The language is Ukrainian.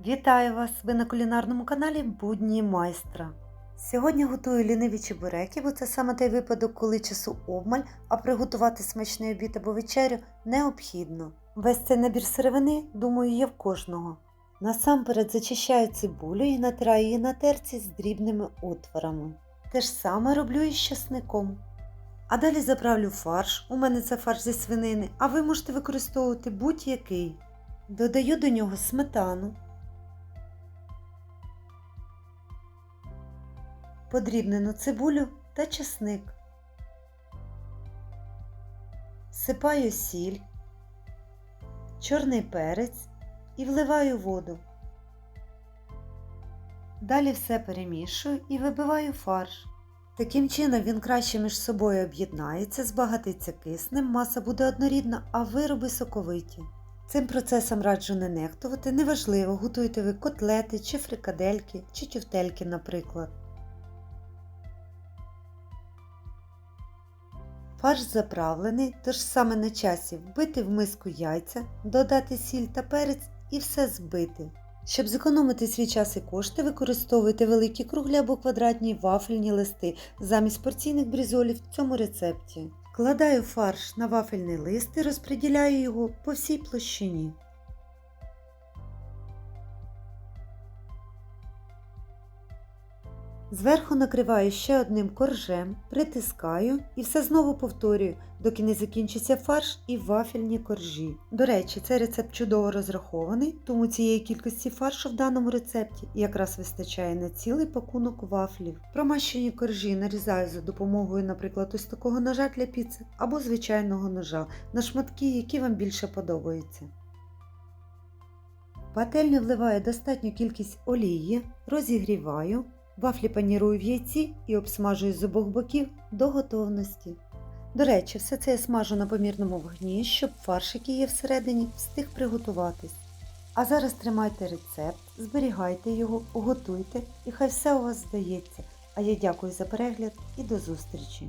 Вітаю вас! Ви на кулінарному каналі Будні майстра. Сьогодні готую ліниві чебуреки, бо це саме той випадок, коли часу обмаль, а приготувати смачний обід або вечерю необхідно. Весь цей набір сировини, думаю, є в кожного. Насамперед зачищаю цибулю і натираю її на терці з дрібними отворами. Те ж саме роблю і з часником. А далі заправлю фарш. У мене це фарш зі свинини, а ви можете використовувати будь-який. Додаю до нього сметану, подрібнену цибулю та чесник. Сипаю сіль, чорний перець і вливаю воду. Далі все перемішую і вибиваю фарш. Таким чином він краще між собою об'єднається, збагатиться киснем, маса буде однорідна, а вироби соковиті. Цим процесом раджу не нехтувати, неважливо, готуєте ви котлети чи фрикадельки, чи тюфтельки, наприклад. Фарш заправлений, тож саме на часі вбити в миску яйця, додати сіль та перець і все збити. Щоб зекономити свій час і кошти, використовуйте великі круглі або квадратні вафельні листи замість порційних брізолів в цьому рецепті. Вкладаю фарш на вафельний лист і розподіляю його по всій площині. Зверху накриваю ще одним коржем, притискаю і все знову повторюю, доки не закінчиться фарш і вафельні коржі. До речі, цей рецепт чудово розрахований, тому цієї кількості фаршу в даному рецепті якраз вистачає на цілий пакунок вафлів. Промащені коржі нарізаю за допомогою, наприклад, ось такого ножа для піци або звичайного ножа на шматки, які вам більше подобаються. Пательню вливаю достатню кількість олії, розігріваю. Вафлі панірую в яйці і обсмажую з обох боків до готовності. До речі, все це я смажу на помірному вогні, щоб фарш, який є всередині, встиг приготуватись. А зараз тримайте рецепт, зберігайте його, готуйте і хай все у вас здається. А я дякую за перегляд і до зустрічі!